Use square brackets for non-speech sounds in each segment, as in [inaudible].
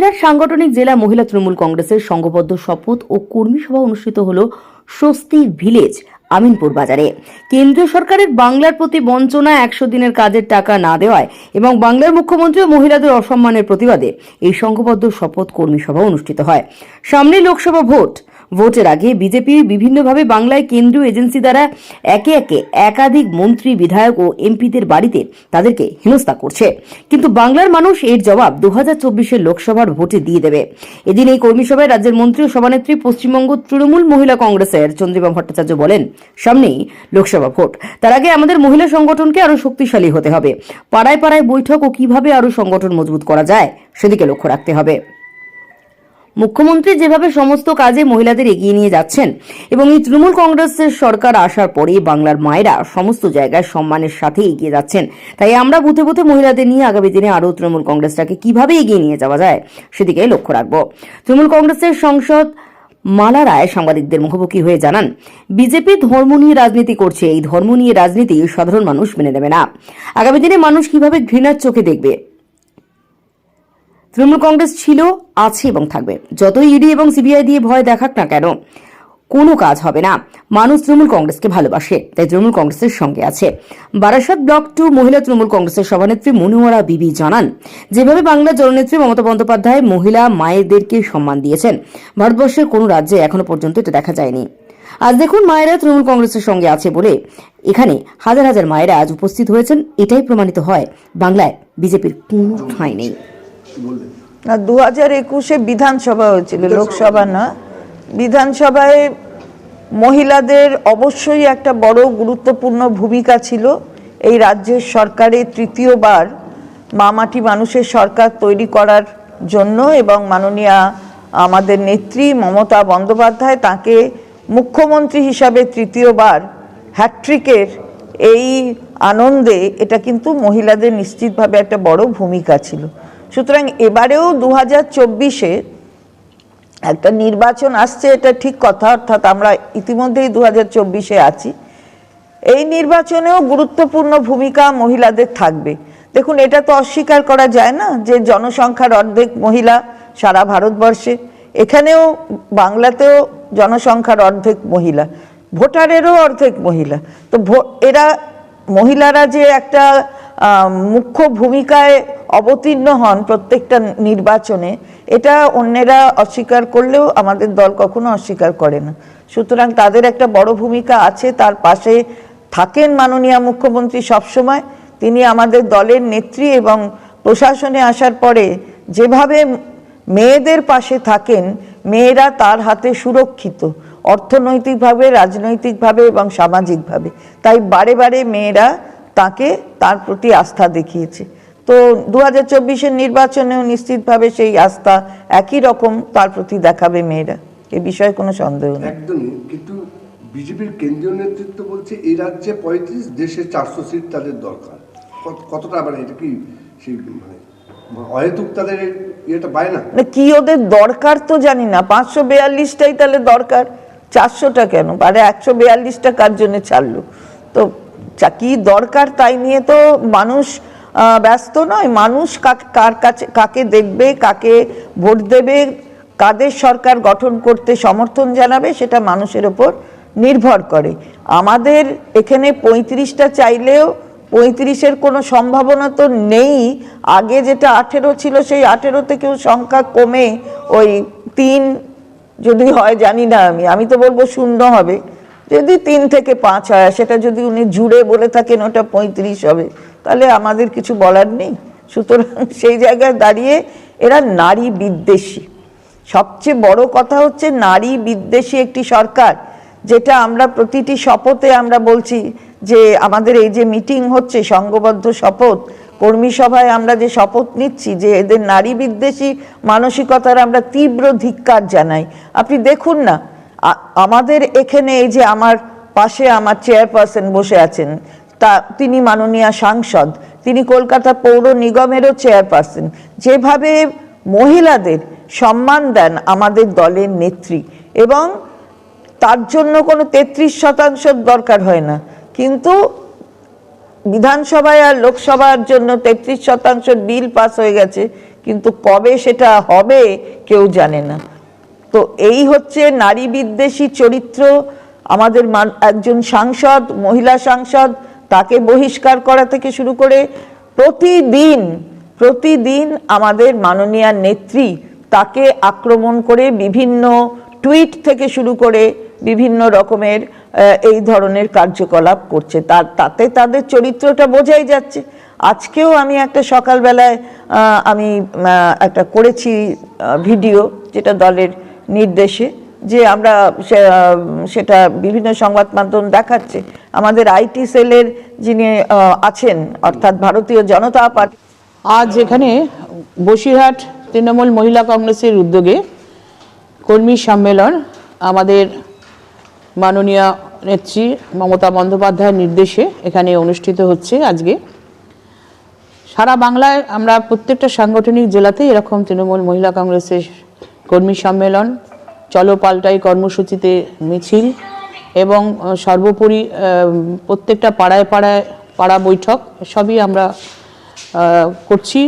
বসিরহাট সাংগঠনিক জেলা মহিলা তৃণমূল কংগ্রেসের সংঘবদ্ধ শপথ ও কর্মী সভা অনুষ্ঠিত হল স্বস্তি ভিলেজ, আমিনপুর বাজারে। কেন্দ্রীয় সরকারের বাংলার প্রতি বঞ্চনা একশো দিনের কাজের টাকা না দেওয়ায় এবং বাংলার মুখ্যমন্ত্রী ও মহিলাদের অসম্মানের প্রতিবাদে এই সংঘবদ্ধ শপথ কর্মী সভা অনুষ্ঠিত হয়। সামনে লোকসভা ভোট। ভোটের আগে বিজেপি বিভিন্নভাবে বাংলায় কেন্দ্রীয় এজেন্সি দ্বারা একে একে একাধিক মন্ত্রী, বিধায়ক ও এমপিদের বাড়িতে তাদেরকে হেনস্থা করছে। কিন্তু বাংলার মানুষ এর জবাব দু হাজার লোকসভার ভোটে দিয়ে দেবে। এদিন এই কর্মী সভায় রাজ্যের মন্ত্রী ও সভানেত্রী পশ্চিমবঙ্গ তৃণমূল মহিলা কংগ্রেসের চন্দ্রিমা ভট্টাচার্য বলেন, সামনেই লোকসভা ভোট। তার আগে আমাদের মহিলা সংগঠনকে আরও শক্তিশালী হতে হবে। পাড়ায় পাড়ায় বৈঠক ও কীভাবে আরও সংগঠন মজবুত করা যায়, সেদিকে লক্ষ্য রাখতে হবে। মুখ্যমন্ত্রী যেভাবে সমস্ত কাজে মহিলাদের এগিয়ে নিয়ে যাচ্ছেন এবং এই তৃণমূল কংগ্রেসের সরকার আসার পরে বাংলার মায়েরা সমস্ত জায়গায় সম্মানের সাথে এগিয়ে যাচ্ছেন। তাই আমরা বুথে বুথে মহিলাদের নিয়ে আগামী দিনে আরও তৃণমূল কংগ্রেসটাকে কীভাবে এগিয়ে নিয়ে যাওয়া যায় সেদিকে লক্ষ্য রাখব। তৃণমূল কংগ্রেসের সংসদ মালা রায় সাংবাদিকদের মুখোমুখি হয়ে জানান, বিজেপি ধর্ম নিয়ে রাজনীতি করছে, এই ধর্ম নিয়ে রাজনীতি সাধারণ মানুষ মেনে নেবে না। আগামী দিনে মানুষ কীভাবে ঘৃণার চোখে দেখবে তৃণমূল কংগ্রেস ছিল, আছে এবং থাকবে। যতই ইডি এবং সিবিআই দিয়ে ভয় দেখাক না কেন, কোনো কাজ হবে না। মানুষ তৃণমূল কংগ্রেসকে ভালোবাসে, তাই তৃণমূল কংগ্রেসের সঙ্গে আছে। বারাসাত ব্লক টু মহিলা তৃণমূল কংগ্রেসের সভানেত্রী মনোয়ারা বিবি জানান, যেভাবে বাংলার জননেত্রী মমতা বন্দ্যোপাধ্যায় মহিলা মায়েদেরকে সম্মান দিয়েছেন, ভারতবর্ষের কোনো রাজ্যে এখনও পর্যন্ত এটা দেখা যায়নি। আজ দেখুন মায়েরা তৃণমূল কংগ্রেসের সঙ্গে আছে বলে এখানে হাজার হাজার মায়েরা আজ উপস্থিত হয়েছেন, এটাই প্রমাণিত হয় বাংলায় বিজেপির কোনো ঠাঁই নেই। না দু হাজার একুশে বিধানসভা হয়েছিল লোকসভা না। বিধানসভায় মহিলাদের অবশ্যই একটা বড় গুরুত্বপূর্ণ ভূমিকা ছিল। এই রাজ্যের সরকারের তৃতীয়বার মামাটি মানুষের সরকার তৈরি করার জন্য এবং মাননীয়া আমাদের নেত্রী মমতা বন্দ্যোপাধ্যায় তাকে মুখ্যমন্ত্রী হিসাবে তৃতীয়বার হ্যাট্রিকের এই আনন্দে এটা কিন্তু মহিলাদের নিশ্চিতভাবে একটা বড় ভূমিকা ছিল। সুতরাং এবারেও দু হাজার চব্বিশে একটা নির্বাচন আসছে, এটা ঠিক কথা, অর্থাৎ আমরা ইতিমধ্যেই দু হাজার চব্বিশে আছি। এই নির্বাচনেও গুরুত্বপূর্ণ ভূমিকা মহিলাদের থাকবে। দেখুন, এটা তো অস্বীকার করা যায় না যে জনসংখ্যার অর্ধেক মহিলা সারা ভারতবর্ষে। এখানেও বাংলাতেও জনসংখ্যার অর্ধেক মহিলা, ভোটারেরও অর্ধেক মহিলা। তো এরা মহিলারা যে একটা মুখ্য ভূমিকায় অবতীর্ণ হন প্রত্যেকটা নির্বাচনে। এটা অন্যেরা অস্বীকার করলেও আমাদের দল কখনো অস্বীকার করে না। সুতরাং তাদের একটা বড় ভূমিকা আছে, তার পাশে থাকেন মাননীয় মুখ্যমন্ত্রী সবসময়। তিনি আমাদের দলের নেত্রী এবং প্রশাসনে আসার পরে যেভাবে মেয়েদের পাশে থাকেন, মেয়েরা তার হাতে সুরক্ষিত অর্থনৈতিকভাবে, রাজনৈতিকভাবে এবং সামাজিকভাবে। তাই বারে বারে মেয়েরা তাকে তার প্রতি আস্থা দেখিয়েছে। তো দু হাজার চব্বিশের নির্বাচনেও নিশ্চিতভাবে সেই আস্থা একই রকম তার প্রতি দেখাবে মেয়েরা। এ বিষয়ে কোনো সন্দেহ নেই। একদমই কিন্তু বিজেপির কেন্দ্রীয় নেতৃত্ব বলছে এই রাজ্যে পঁয়ত্রিশ দেশে চারশো সিট তাদের দরকার। কতটা মানে এটা কি সেই মানে অহেতুক তাদের ইয়েটা পায় না? কি ওদের দরকার তো জানি না। পাঁচশো বিয়াল্লিশটাই তাহলে দরকার। চারশোটা কেন? মানে একশো বিয়াল্লিশটা কার জন্য ছাড়লো? তো কি দরকার তাই নিয়ে তো মানুষ ব্যস্ত নয়। মানুষ কার কাছে, কাকে দেখবে, কাকে ভোট দেবে, কাদের সরকার গঠন করতে সমর্থন জানাবে, সেটা মানুষের ওপর নির্ভর করে। আমাদের এখানে পঁয়ত্রিশটা চাইলেও পঁয়ত্রিশের কোনো সম্ভাবনা তো নেই। আগে যেটা আঠেরো ছিল, সেই আঠেরো থেকেও সংখ্যা কমে ওই তিন যদি হয়, জানি না আমি। আমি তো বলব শূন্য হবে। যদি তিন থেকে পাঁচ হয় সেটা যদি উনি জুড়ে বলে থাকেন ওটা পঁয়ত্রিশ হবে, তাহলে আমাদের কিছু বলার নেই। সুতরাং [laughs] সেই জায়গায় দাঁড়িয়ে এরা নারী বিদ্বেষী। সবচেয়ে বড় কথা হচ্ছে নারী বিদ্বেষী একটি সরকার, যেটা আমরা প্রতিটি শপথে আমরা বলছি যে আমাদের এই যে মিটিং হচ্ছে, সংঘবদ্ধ শপথ, কর্মী সভায় আমরা যে শপথ নিচ্ছি যে এদের নারী বিদ্বেষী মানসিকতার আমরা তীব্র ধিক্কার জানাই। আপনি দেখুন না আমাদের এখানে এই যে আমার পাশে আমার চেয়ারপারসন বসে আছেন, তা তিনি মাননীয় সাংসদ, তিনি কলকাতা পৌর নিগমেরও চেয়ারপারসন। যেভাবে মহিলাদের সম্মান দেন আমাদের দলের নেত্রী, এবং তার জন্য কোনো তেত্রিশ শতাংশ দরকার হয় না। কিন্তু বিধানসভায় আর লোকসভার জন্য তেত্রিশ শতাংশ বিল পাস হয়ে গেছে, কিন্তু কবে সেটা হবে কেউ জানে না। তো এই হচ্ছে নারী বিদ্বেষী চরিত্র। আমাদের একজন সাংসদ, মহিলা সাংসদ, তাকে বহিষ্কার করা থেকে শুরু করে প্রতিদিন প্রতিদিন আমাদের মাননীয় নেত্রী তাকে আক্রমণ করে বিভিন্ন টুইট থেকে শুরু করে বিভিন্ন রকমের এই ধরনের কার্যকলাপ করছে। তার, তাতে তাদের চরিত্রটা বোঝাই যাচ্ছে। আজকেও আমি একটা সকালবেলায় আমি একটা করেছি ভিডিও যেটা দলের নির্দেশে যে আমরা সেটা বিভিন্ন সংবাদ মাধ্যম দেখাচ্ছে। আমাদের আইটি সেলের যিনি আছেন, অর্থাৎ ভারতীয় জনতা পার্টি আজ এখানে বসিরহাট তৃণমূল মহিলা কংগ্রেসের উদ্যোগে কর্মী সম্মেলন। আমাদের মাননীয় নেত্রী মমতা বন্দ্যোপাধ্যায়ের নির্দেশে এখানে অনুষ্ঠিত হচ্ছে আজকে। সারা বাংলায় আমরা প্রত্যেকটা সাংগঠনিক জেলাতেই এরকম তৃণমূল মহিলা কংগ্রেসের কর্মী সম্মেলন চলো পাল্টাই কর্মসূচিতে মিছিল এবং সর্বোপরি প্রত্যেকটা পাড়ায় পাড়ায় পাড়া বৈঠক সবই আমরা করছি।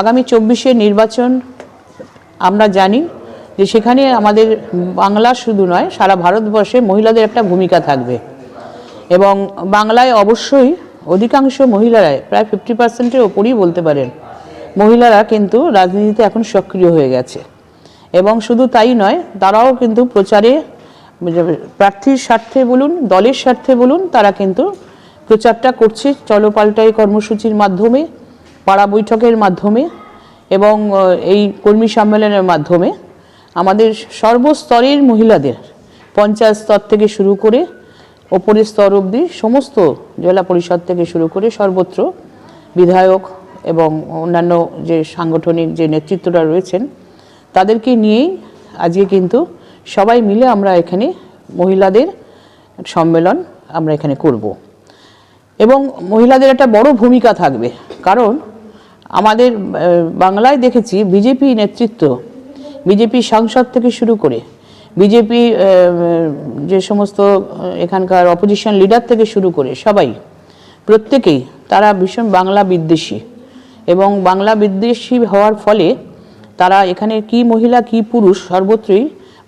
আগামী চব্বিশে নির্বাচন আমরা জানি যে সেখানে আমাদের বাংলা শুধু নয়, সারা ভারতবর্ষে মহিলাদের একটা ভূমিকা থাকবে। এবং বাংলায় অবশ্যই অধিকাংশ মহিলারাই, প্রায় ফিফটি পার্সেন্টের ওপরই বলতে পারেন, মহিলারা কিন্তু রাজনীতিতে এখন সক্রিয় হয়ে গেছে। এবং শুধু তাই নয়, তারাও কিন্তু প্রচারে প্রার্থীর স্বার্থে বলুন, দলের স্বার্থে বলুন, তারা কিন্তু প্রচারটা করছে চলো পাল্টাই কর্মসূচির মাধ্যমে, পাড়া বৈঠকের মাধ্যমে এবং এই কর্মী সম্মেলনের মাধ্যমে। আমাদের সর্বস্তরের মহিলাদের, পঞ্চায়েত স্তর থেকে শুরু করে, ওপরের স্তর অবধি সমস্ত জেলা পরিষদ থেকে শুরু করে সর্বত্র বিধায়ক এবং অন্যান্য যে সাংগঠনিক যে নেতৃত্বরা রয়েছেন তাদেরকে নিয়েই আজকে কিন্তু সবাই মিলে আমরা এখানে মহিলাদের সম্মেলন আমরা এখানে করব। এবং মহিলাদের একটা বড় ভূমিকা থাকবে। কারণ আমাদের বাংলায় দেখেছি বিজেপি নেতৃত্ব, বিজেপি সাংসদ থেকে শুরু করে বিজেপি যে সমস্ত এখানকার অপোজিশন লিডার থেকে শুরু করে সবাই, প্রত্যেকেই তারা ভীষণ বাংলা বিদ্বেষী। এবং বাংলা বিদ্বেষী হওয়ার ফলে তারা এখানে কি মহিলা, কি পুরুষ, সর্বত্রই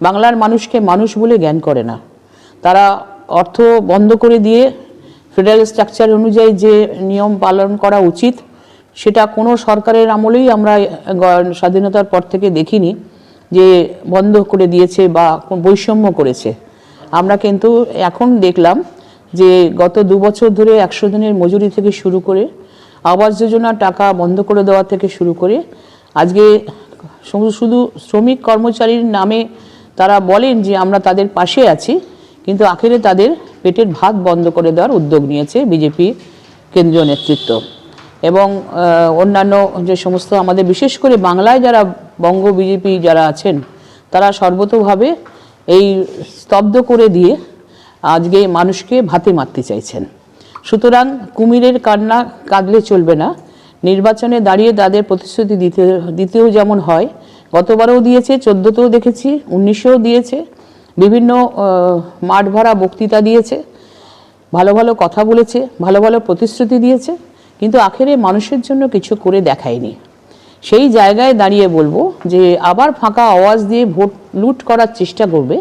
বাংলার মানুষকে মানুষ বলে জ্ঞান করে না। তারা অর্থ বন্ধ করে দিয়ে ফেডারেল স্ট্রাকচার অনুযায়ী যে নিয়ম পালন করা উচিত, সেটা কোনো সরকারের আমলেই আমরা স্বাধীনতার পর থেকে দেখিনি যে বন্ধ করে দিয়েছে বা বৈষম্য করেছে। আমরা কিন্তু এখন দেখলাম যে গত দু বছর ধরে একশো দিনের মজুরি থেকে শুরু করে আবাস যোজনার টাকা বন্ধ করে দেওয়া থেকে শুরু করে আজকে শুধু শ্রমিক কর্মচারীর নামে তারা বলেন যে আমরা তাদের পাশে আছি, কিন্তু আখেরে তাদের পেটের ভাত বন্ধ করে দেওয়ার উদ্যোগ নিয়েছে বিজেপি কেন্দ্রীয় নেতৃত্ব। এবং অন্যান্য যে সমস্ত আমাদের, বিশেষ করে বাংলায় যারা বঙ্গ বিজেপি যারা আছেন, তারা সর্বতোভাবে এই স্তব্ধ করে দিয়ে আজকে মানুষকে ভাতে মারতে চাইছেন। সুতরাং কুমিরের কান্না কাঁদলে চলবে না। নির্বাচনে দাঁড়িয়ে তাদের প্রতিশ্রুতি দিতে, দিতেও যেমন হয়, গতবারও দিয়েছে, চোদ্দোতেও দেখেছি, উনিশেও দিয়েছে, বিভিন্ন মাঠ ভরা বক্তৃতা দিয়েছে, ভালো ভালো কথা বলেছে, ভালো ভালো প্রতিশ্রুতি দিয়েছে, কিন্তু আখেরে মানুষের জন্য কিছু করে দেখায়নি। সেই জায়গায় দাঁড়িয়ে বলব যে, আবার ফাঁকা আওয়াজ দিয়ে ভোট লুট করার চেষ্টা করবে,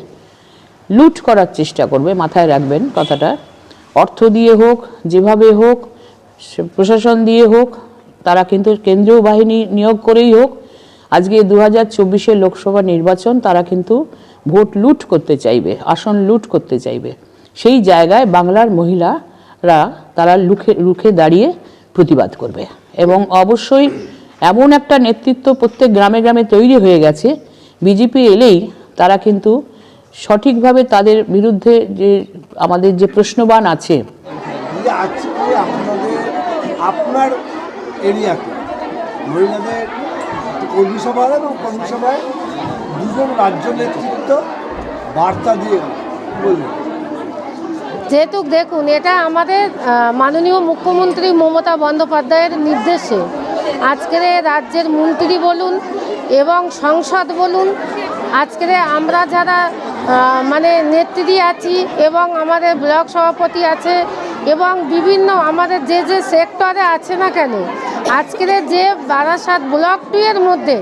লুট করার চেষ্টা করবে, মাথায় রাখবেন কথাটা। অর্থ দিয়ে হোক, যেভাবে হোক প্রশাসন দিয়ে হোক তারা কিন্তু কেন্দ্রীয় বাহিনী নিয়োগ করেই হোক, আজকে দু হাজার চব্বিশের লোকসভা নির্বাচন তারা কিন্তু ভোট লুট করতে চাইবে, আসন লুট করতে চাইবে। সেই জায়গায় বাংলার মহিলারা তারা লুখে, রুখে দাঁড়িয়ে প্রতিবাদ করবে। এবং অবশ্যই এমন একটা নেতৃত্ব প্রত্যেক গ্রামে গ্রামে তৈরি হয়ে গেছে, বিজেপি এলেই তারা কিন্তু সঠিকভাবে তাদের বিরুদ্ধে যে আমাদের যে প্রশ্নবান আছে আপনার এরিয়াতে মহিলাদের কর্মী সভায় এবং কর্মী সভায় দুজন রাজ্য নেতৃত্ব বার্তা দিয়ে গেল। বলবেন যেহেতু দেখুন, এটা আমাদের মাননীয় মুখ্যমন্ত্রী মমতা বন্দ্যোপাধ্যায়ের নির্দেশে আজকের রাজ্যের মন্ত্রী বলুন এবং সংসদ বলুন, আজকের আমরা যারা মানে নেত্রী আছি এবং আমাদের ব্লক সভাপতি আছে এবং বিভিন্ন আমাদের যে যে সেক্টরে আছে না কেন আজকের যে বারাসাত ব্লক টু এর মধ্যে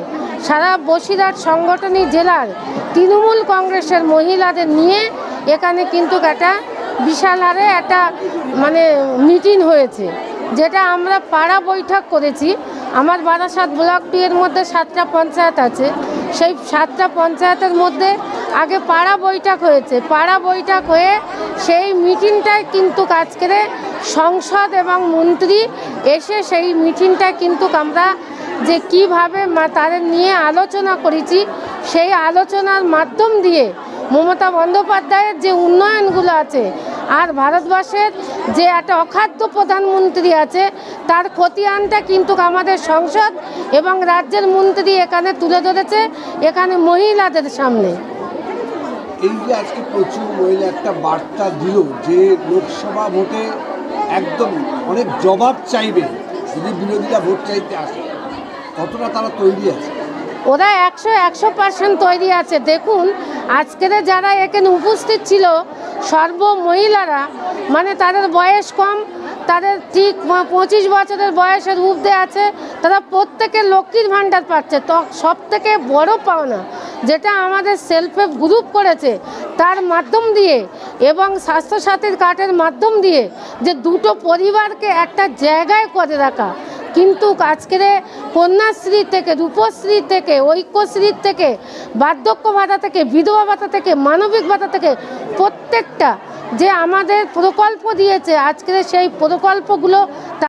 সারা বসিরহাট সংগঠনী জেলার তৃণমূল কংগ্রেসের মহিলাদের নিয়ে এখানে কিন্তু একটা বিশাল হারে একটা মানে মিটিং হয়েছে, যেটা আমরা পাড়া বৈঠক করেছি। আমার বারাসাত ব্লক টু এর মধ্যে সাতটা পঞ্চায়েত আছে। সেই সাতটা পঞ্চায়েতের মধ্যে আগে পাড়া বৈঠক হয়েছে। পাড়া বৈঠক হয়ে সেই মিটিংটায় কিন্তু আজকের সংসদ এবং মন্ত্রী এসে সেই মিটিংটা কিন্তু আমরা যে কীভাবে তাদের নিয়ে আলোচনা করেছি, সেই আলোচনার মাধ্যম দিয়ে মমতা বন্দ্যোপাধ্যায়ের যে উন্নয়নগুলো আছে আর ভারতবর্ষের যে একটা অখাদ্য প্রধানমন্ত্রী আছে, তার খতিয়ানটা কিন্তু আমাদের সংসদ এবং রাজ্যের মন্ত্রী এখানে তুলে ধরেছে, এখানে মহিলাদের সামনে। এই যে আজকে প্রচুর মহিলা একটা বার্তা দিল যে লোকসভা ভোটে একদম অনেক জবাব চাইবে, যদি বিরোধীরা ভোট চাইতে আসে। কতটা তারা তৈরি আছে? ওরা একশো একশো পার্সেন্ট তৈরি আছে। দেখুন, আজকের যারা এখানে উপস্থিত ছিল সর্ব মহিলারা মানে তাদের বয়স কম, তাদের ঠিক পঁচিশ বছরের বয়সের ঊর্ধ্বে আছে, তারা প্রত্যেকে লক্ষ্মীর ভাণ্ডার পাচ্ছে। তো সব থেকে বড় পাওনা যেটা আমাদের সেলফ হেল্প গ্রুপ করেছে, তার মাধ্যম দিয়ে এবং স্বাস্থ্যসাথীর কার্ডের মাধ্যম দিয়ে যে দুটো পরিবারকে একটা জায়গায় করে রাখা। কিন্তু আজকের কন্যাশ্রী থেকে, রূপশ্রী থেকে, ঐক্যশ্রী থেকে, বার্ধক্য ভাতা থেকে, বিধবা ভাতা থেকে, মানবিক ভাতা থেকে প্রত্যেকটা যে আমাদের প্রকল্প দিয়েছে, আজকের সেই প্রকল্পগুলো